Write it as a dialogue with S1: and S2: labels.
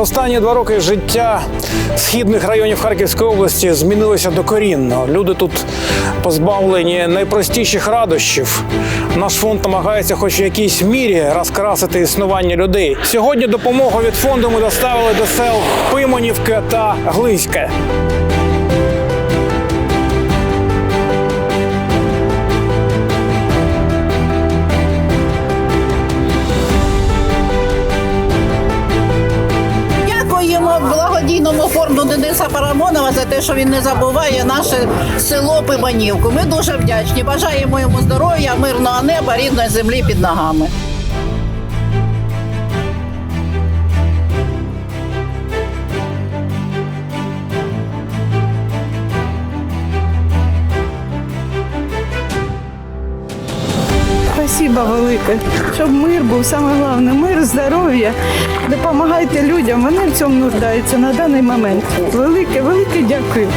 S1: останні два роки життя східних районів Харківської області змінилося докорінно. Люди тут позбавлені найпростіших радощів. Наш фонд намагається, хоч в якійсь мірі, розкрасити існування людей. Сьогодні допомогу від фонду ми доставили до сел Пимонівке та Глиське.
S2: Благодійному фонду Дениса Парамонова за те, що він не забуває наше село Пиманівку. Ми дуже вдячні. Бажаємо йому здоров'я, мирного неба, рідної землі під ногами.
S3: Спасибо велике, щоб мир був саме головне. Мир, здоров'я. Допомагайте людям. Вони в цьому нуждаються на даний момент. Велике, велике дякую.